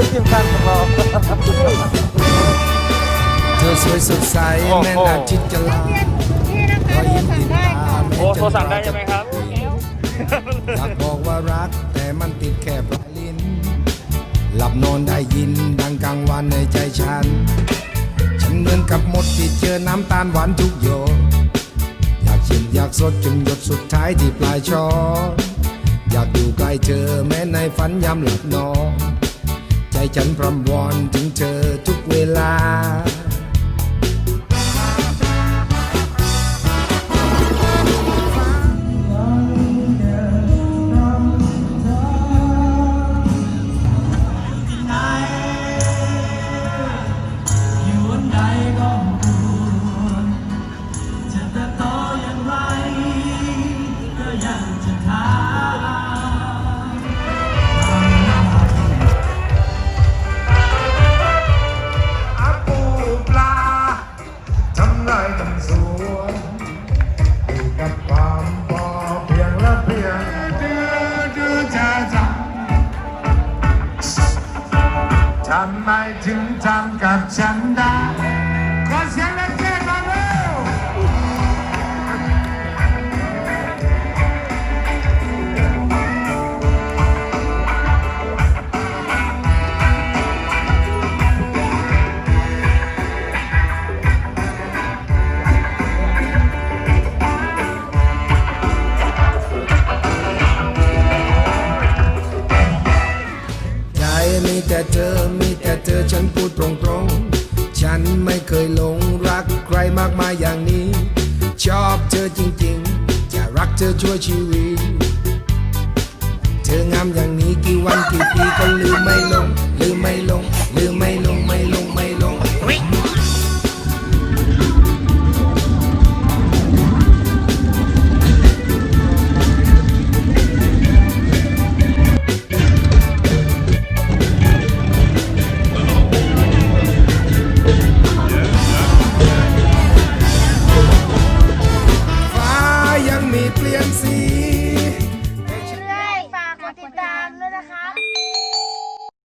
เ็นทีมงานของเราเธอสวยสดใสแม่นอาทิตจะลานี่นะคะโทรสั่งไดตาแะโอ้โทรสั่งได้ใช่ไหมครับอยากบอกว่ารักแต่มันติดแค่ปลายลิ้น หลับนอนได้ยินดังกลางวันในใจฉัน ฉันเหมือนกับหมดที่เจอน้ำตาลหวานทุกโยอยากชิมอยากสดจนหยดสุดท้ายที่ปลายช้อนอยากอยู่ใกล้เธอแม้ในฝันยามหลับนอน ใจฉันพรำวอนถึงเธอทุกเวลา ทำไมถึงทำกับฉันได้ เธอฉันพูดตรงๆ ฉันไม่เคยหลงรักใครมากมายอย่างนี้ ชอบเธอจริงๆ จะรักเธอชั่วชีวิต เธองามอย่างนี้กี่วันกี่ปีก็ลืมไม่ลง